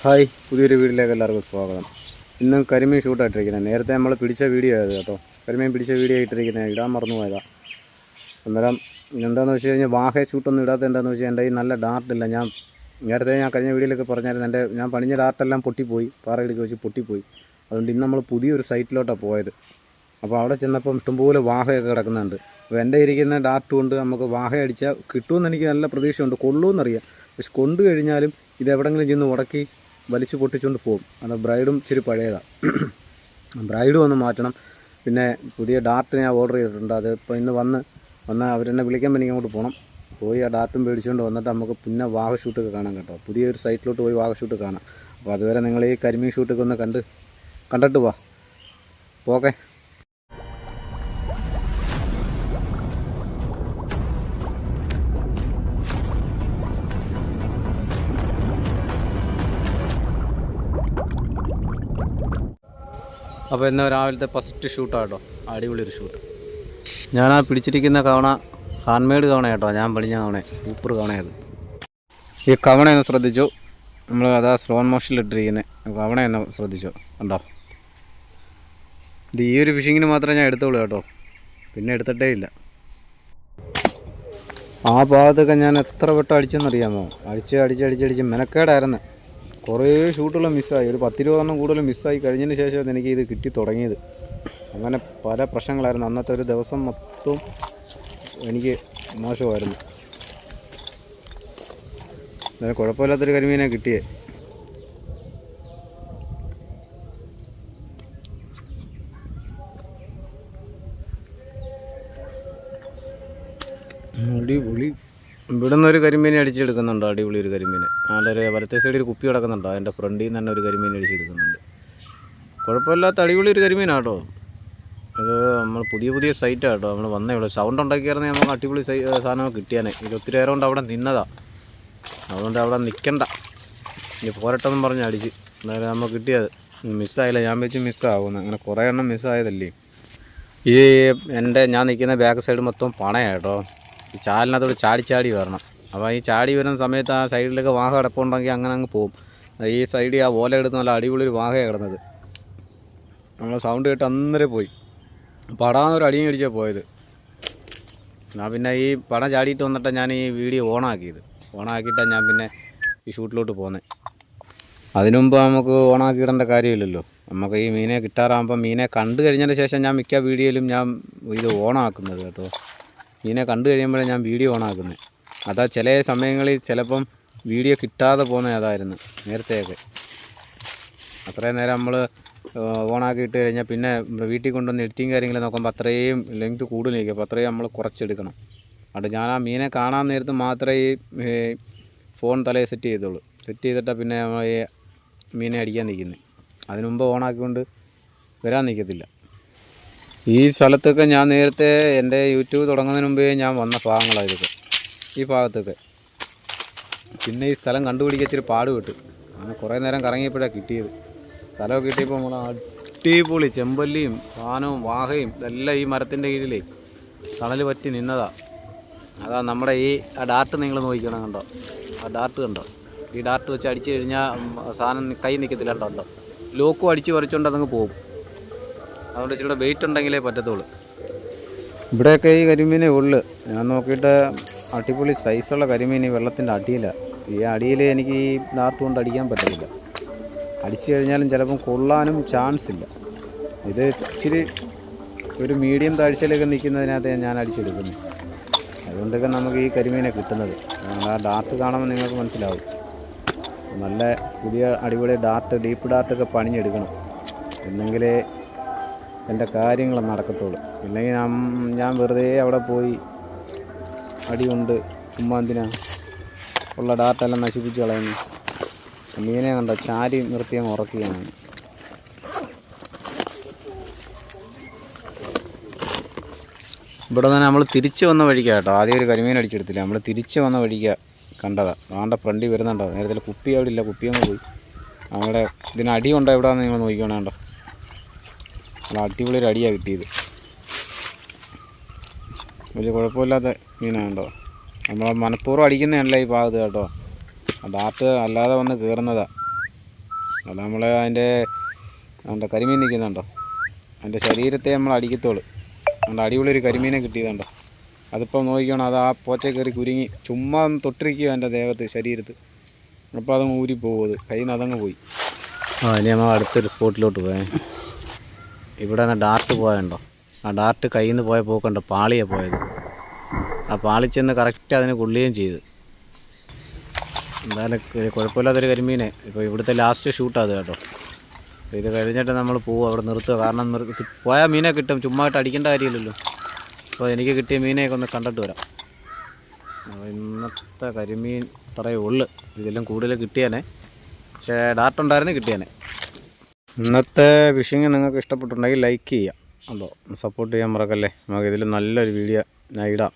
Hi പുതിയൊരു വീഡിയോയിലേക്ക് എല്ലാവർക്കും സ്വാഗതം. ഇന്ന് കരിമീൻ ഷൂട്ടായിട്ടിരിക്കുന്നത്. നേരത്തെ നമ്മൾ പിടിച്ച വീഡിയോ ആയത് കേട്ടോ. കരിമീൻ പിടിച്ച വീഡിയോ ഇട്ടിരിക്കുന്നത് ഇടാൻ മറന്നു പോയതാ. അന്നേരം എന്താണെന്ന് വെച്ച് കഴിഞ്ഞാൽ വാഹ ഷൂട്ടൊന്നും ഇടാത്ത എന്താണെന്ന് വെച്ചാൽ എന്റെ ഈ നല്ല ഡാർട്ടില്ല ഞാൻ നേരത്തെ ഞാൻ കഴിഞ്ഞ വീഡിയോയിലൊക്കെ പറഞ്ഞായിരുന്നു എന്റെ ഞാൻ പണിഞ്ഞ ഡാർട്ടെല്ലാം പൊട്ടിപ്പോയി. പാറയിലേക്ക് വെച്ച് പൊട്ടിപ്പോയി. അതുകൊണ്ട് ഇന്ന് നമ്മൾ പുതിയൊരു സൈറ്റിലോട്ടാണ് പോയത്. അപ്പോൾ അവിടെ ചെന്നപ്പം ഇഷ്ടംപോലെ വാഹയൊക്കെ കിടക്കുന്നുണ്ട്. അപ്പോൾ എന്റെ ഇരിക്കുന്ന ഡാർട്ട് കൊണ്ട് നമുക്ക് വാഹ അടിച്ചാൽ കിട്ടുമെന്ന് എനിക്ക് നല്ല പ്രതീക്ഷയുണ്ട്. കൊള്ളുമെന്നറിയാം. പക്ഷെ കൊണ്ടു കഴിഞ്ഞാലും ഇത് എവിടെങ്കിലും ചെന്ന് ഉടക്കി വലിച്ചു പൊട്ടിച്ചുകൊണ്ട് പോകും. അത് ബ്രൈഡും ഇച്ചിരി പഴയതാണ് ബ്രൈഡും ഒന്ന് മാറ്റണം. പിന്നെ പുതിയ ഡാർട്ട് ഞാൻ ഓർഡർ ചെയ്തിട്ടുണ്ട്. അത് ഇപ്പോൾ ഇന്ന് വന്ന് വന്ന് അവരെന്നെ വിളിക്കാൻ എനിക്ക് അങ്ങോട്ട് പോകണം പോയി ആ ഡാർട്ടും മേടിച്ചുകൊണ്ട് വന്നിട്ട് നമുക്ക് പിന്നെ വാഹ ഷൂട്ടൊക്കെ കാണാം കേട്ടോ. പുതിയൊരു സൈറ്റിലോട്ട് പോയി വാഹ ഷൂട്ട് കാണാം. അപ്പോൾ അതുവരെ നിങ്ങൾ ഈ കരിമീൻ ഷൂട്ടൊക്കെ ഒന്ന് കണ്ട് കണ്ടിട്ട് വാ. ഓക്കെ അപ്പോൾ ഇന്ന് രാവിലത്തെ ഫസ്റ്റ് ഷൂട്ടാട്ടോ അടിപൊളി ഒരു ഷൂട്ട് ഞാൻ ആ പിടിച്ചിരിക്കുന്ന കവണ ഹാൻഡ് മെയ്ഡ് കവണ കേട്ടോ. ഞാൻ പണിഞ്ഞ കവണ സൂപ്പർ കവണയത്. ഈ കവണ ഒന്ന് ശ്രദ്ധിച്ചു. നമ്മൾ അതാ സ്ലോ മോഷനിൽ ഇട്ടിരിക്കുന്നത് കവണ ഒന്ന് ശ്രദ്ധിച്ചു. കണ്ടോ? ഇത് ഈ ഒരു ഫിഷിങ്ങിന് മാത്രമേ ഞാൻ എടുത്തോളൂ കേട്ടോ. പിന്നെ എടുത്തിട്ടേ ഇല്ല. ആ ഭാഗത്തൊക്കെ ഞാൻ എത്ര വട്ടം അടിച്ചെന്നറിയാമോ അടിച്ച് അടിച്ച് അടിച്ചടിച്ച് മെനക്കേടായിരുന്നു. കുറേ ഷൂട്ടുകൾ മിസ്സായി. ഒരു പത്തിരുപതെണ്ണം കൂടുതൽ മിസ്സായി കഴിഞ്ഞതിന് ശേഷം എനിക്ക് ഇത് കിട്ടി തുടങ്ങിയത്. അങ്ങനെ പല പ്രശ്നങ്ങളായിരുന്നു. അന്നത്തെ ഒരു ദിവസം മൊത്തം എനിക്ക് മോശമായിരുന്നു. എന്നാലും കുഴപ്പമില്ലാത്തൊരു കരിമീനെ കിട്ടിയേ. അടിപൊളി ഇവിടെ നിന്ന് ഒരു കരിമീനെ അടിച്ചെടുക്കുന്നുണ്ടോ അടിപൊളി ഒരു കരിമീനെ നല്ലൊരു വലത്തെ സൈഡിൽ ഒരു കുപ്പി കിടക്കുന്നുണ്ടോ അതിന്റെ ഫ്രണ്ടിൽ നിന്ന് തന്നെ ഒരു കരിമീൻ അടിച്ചെടുക്കുന്നുണ്ട്. കുഴപ്പമില്ലാത്ത അടിപൊളി ഒരു കരിമീനാട്ടോ ഇത് നമ്മൾ പുതിയ പുതിയ സൈറ്റാട്ടോ നമ്മൾ വന്നേ ഉള്ളൂ. സൗണ്ട് ഉണ്ടാക്കിയായിരുന്നെങ്കിൽ നമുക്ക് അടിപൊളി സാധനം കിട്ടിയാനേ. ഇത് ഒത്തിരി നേരം കൊണ്ട് അവിടെ നിന്നതാ. അതുകൊണ്ട് അവിടെ നിൽക്കണ്ട ഇനി പോരട്ടെന്നും പറഞ്ഞ് അടിച്ച്. എന്നാലും നമുക്ക് കിട്ടിയത്. മിസ്സായില്ല ഞാൻ വെച്ച് മിസ്സാവുന്നു അങ്ങനെ കുറേ എണ്ണം മിസ്സായതല്ലേ ഈ എന്റെ ഞാൻ നിൽക്കുന്ന ബാക്ക് സൈഡ് മൊത്തം പണയാണ് കേട്ടോ. ഈ ചാലിനകത്തോട് ചാടി ചാടി വരണം. അപ്പോൾ ഈ ചാടി വരുന്ന സമയത്ത് ആ സൈഡിലൊക്കെ വാഹ കിടപ്പുണ്ടെങ്കിൽ അങ്ങനെ അങ്ങ് പോകും. ഈ സൈഡിൽ ആ ഓല എടുത്ത് നല്ല അടിപൊളി ഒരു വാഹയാണ് കിടന്നത്. നമ്മൾ സൗണ്ട് കേട്ട് അന്നേരം പോയി. പടാന്നൊരു അടിയും അടിച്ചാൽ പോയത്. ഞാൻ പിന്നെ ഈ പടം ചാടിയിട്ട് വന്നിട്ട് ഞാൻ ഈ വീഡിയോ ഓണാക്കിയത്. ഓണാക്കിയിട്ടാണ് ഞാൻ പിന്നെ ഈ ഷൂട്ടിലോട്ട് പോകുന്നത് അതിനുമുമ്പ് നമുക്ക് ഓണാക്കി ഇടേണ്ട കാര്യമില്ലല്ലോ. നമുക്ക് ഈ മീനെ കിട്ടാറാകുമ്പോൾ മീനെ കണ്ടു കഴിഞ്ഞതിന് ശേഷം ഞാൻ മിക്ക വീഡിയോയിലും ഞാൻ ഇത് ഓണാക്കുന്നത് കേട്ടോ. മീനെ കണ്ടു കഴിയുമ്പോഴേ ഞാൻ വീഡിയോ ഓണാക്കുന്നത് അതാ ചില സമയങ്ങളിൽ ചിലപ്പം വീഡിയോ കിട്ടാതെ പോകുന്ന അതായിരുന്നു നേരത്തെയൊക്കെ. അത്രയും നേരം നമ്മൾ ഓണാക്കി ഇട്ട് കഴിഞ്ഞാൽ പിന്നെ വീട്ടിൽ കൊണ്ടുവന്ന് എഡിറ്റിങ് കാര്യങ്ങൾ നോക്കുമ്പോൾ അത്രയും ലെങ്ത് കൂടുതലിരിക്കും അപ്പോൾ അത്രയും നമ്മൾ കുറച്ചെടുക്കണം. അതുകൊണ്ട് ഞാൻ ആ മീനെ കാണാൻ നേരത്ത് മാത്രമേ ഈ ഫോൺ തലയിൽ സെറ്റ് ചെയ്തുള്ളൂ. സെറ്റ് ചെയ്തിട്ടാണ് പിന്നെ നമ്മൾ ഈ മീനെ അടിക്കാൻ നിൽക്കുന്നത് അതിനുമുമ്പ് ഓണാക്കിക്കൊണ്ട് വരാൻ നിൽക്കത്തില്ല ഈ സ്ഥലത്തൊക്കെ ഞാൻ നേരത്തെ എന്റെ യൂട്യൂബ് തുടങ്ങുന്നതിന് മുമ്പേ ഞാൻ വന്ന ഭാഗങ്ങളാണ് ഇതൊക്കെ. ഈ ഭാഗത്തൊക്കെ. പിന്നെ ഈ സ്ഥലം കണ്ടുപിടിക്കാൻ ഇച്ചിരി പാട് കിട്ടു അങ്ങനെ കുറേ നേരം കറങ്ങിയപ്പോഴാണ് കിട്ടിയത്. സ്ഥലമൊക്കെ കിട്ടിയപ്പോൾ നമ്മൾ അടിപൊളി ചെമ്പല്ലിയും പാനവും വാഹയും ഇതെല്ലാം ഈ മരത്തിന്റെ കീഴിലേ തണൽ പറ്റി നിന്നതാ. അതാ നമ്മുടെ ഈ ആ ഡാർട്ട് നിങ്ങൾ നോക്കിക്കണം കണ്ടോ? ആ ഡാർട്ട് കണ്ടോ? ഈ ഡാർട്ട് വെച്ച് അടിച്ചു കഴിഞ്ഞാൽ സാധനം കൈ നിൽക്കത്തില്ല കണ്ടോ? ലോക്കും അടിച്ച് വരച്ചുകൊണ്ട് അതങ്ങ് പോകും. അതുകൊണ്ട് ഇച്ചിരി വെയിറ്റ് ഉണ്ടെങ്കിലേ പറ്റത്തുള്ളൂ. ഇവിടെയൊക്കെ ഈ കരിമീനേ ഉള്ളു. ഞാൻ നോക്കിയിട്ട് അടിപൊളി സൈസുള്ള കരിമീൻ ഈ വെള്ളത്തിന്റെ അടിയിലാണ് ഈ അടിയിൽ എനിക്ക് ഈ ഡാർട്ട് കൊണ്ട് അടിക്കാൻ പറ്റത്തില്ല. അടിച്ചു കഴിഞ്ഞാലും ചിലപ്പം കൊള്ളാനും ചാൻസ് ഇല്ല. ഇത് ഇച്ചിരി ഒരു മീഡിയം താഴ്ചയിലൊക്കെ നിൽക്കുന്നതിനകത്ത് ഞാൻ അടിച്ചെടുക്കുന്നു. അതുകൊണ്ടൊക്കെ നമുക്ക് ഈ കരിമീനെ കിട്ടുന്നത്. ആ ഡാർട്ട് കാണുമ്പോൾ നിങ്ങൾക്ക് മനസ്സിലാവും. നല്ല പുതിയ അടിപൊളി ഡാർട്ട് ഡീപ്പ് ഡാർട്ടൊക്കെ പണിഞ്ഞെടുക്കണം. എന്നെങ്കിലേ എന്റെ കാര്യങ്ങൾ നടക്കത്തുള്ളൂ. ഇല്ലെങ്കിൽ ഞാൻ ഞാൻ വെറുതെ അവിടെ പോയി അടിയുണ്ട്. ഉമ്മാന്തിന ഉള്ള ഡാറ്റെല്ലാം നശിപ്പിച്ച് കളയുന്നു. മീനെ കണ്ട ചാരി നിർത്തി അങ്ങ് ഉറക്കുകയാണ് ഇവിടെ നിന്ന് നമ്മൾ തിരിച്ച് വന്ന വഴിക്കാ കേട്ടോ. ആദ്യം ഒരു കരിമീൻ അടിച്ചെടുത്തില്ല. നമ്മൾ തിരിച്ച് വന്ന വഴിക്കാ കണ്ടതാണ് ആണ്ട ഫ്രണ്ടി വരുന്നുണ്ടോ? നേരത്തെ കുപ്പി അവിടെ ഇല്ല. കുപ്പിയൊന്നും പോയി. അവിടെ ഇതിന് അടി ഉണ്ടോ എവിടെയാണെന്ന് നിങ്ങൾ നോക്കിക്കോണേ കണ്ടോ? നല്ല അടിപൊളി ഒരു അടിയാണ് കിട്ടിയത്. വലിയ കുഴപ്പമില്ലാത്ത മീനാണ് നമ്മൾ മനഃപൂർവം അടിക്കുന്നതല്ല ഈ ഭാഗത്ത് കേട്ടോ. ഡാർട്ട് അല്ലാതെ വന്ന് കയറുന്നതാണ് അത് നമ്മൾ അതിന്റെ എന്താ കരിമീൻ നിൽക്കുന്നുണ്ടോ അതിന്റെ ശരീരത്തെ നമ്മൾ അടിക്കത്തോളൂ അതുകൊണ്ട് അടിപൊളി ഒരു കരിമീനെ കിട്ടിയതുണ്ടോ? അതിപ്പോൾ നോക്കിക്കണം അത് ആ പോച്ച കയറി കുരുങ്ങി ചുമ്മാ ഒന്ന് തൊട്ടിരിക്കുക എന്റെ ദേഹത്ത് ശരീരത്ത്. അപ്പോൾ അതങ്ങ് ഊരി പോകും കയ്യിൽ നിന്ന് അതങ്ങ് പോയി. ആ ഇനി നമ്മൾ അടുത്തൊരു സ്പോട്ടിലോട്ട് പോയേ. ഇവിടെ നിന്ന് ഡാർട്ട് പോയുണ്ടോ ആ ഡാർട്ട് കയ്യിൽ നിന്ന് പോയ പോക്കുണ്ടോ പാളിയാണ് പോയത്. ആ പാളി ചെന്ന് കറക്റ്റ് അതിന് കൊള്ളുകയും ചെയ്ത്. എന്തായാലും കുഴപ്പമില്ലാത്തൊരു കരിമീനെ. ഇപ്പോൾ ഇവിടുത്തെ ലാസ്റ്റ് ഷൂട്ടാണ് കേട്ടോ. അപ്പോൾ ഇത് കഴിഞ്ഞിട്ട് നമ്മൾ പോവും അവിടെ നിർത്തുക. കാരണം പോയാൽ മീനെ കിട്ടും. ചുമ്മായിട്ട് അടിക്കേണ്ട കാര്യമില്ലല്ലോ. അപ്പോൾ എനിക്ക് കിട്ടിയ മീനെയൊക്കെ ഒന്ന് കണ്ടിട്ട് വരാം. ഇന്നത്തെ കരിമീൻ ഇത്രയേ ഉള്ളു. ഇതെല്ലാം കൂടുതൽ കിട്ടിയാനെ. പക്ഷേ ഡാർട്ടുണ്ടായിരുന്നു കിട്ടിയാനെ. ഇന്നത്തെ ഫിഷിങ് നിങ്ങൾക്ക് ഇഷ്ടപ്പെട്ടുണ്ടെങ്കിൽ ലൈക്ക് ചെയ്യാം അപ്പോൾ സപ്പോർട്ട് ചെയ്യാൻ മറക്കല്ലേ? നമുക്ക് ഇതിൽ നല്ലൊരു വീഡിയോ ഞാൻ ഇടാം.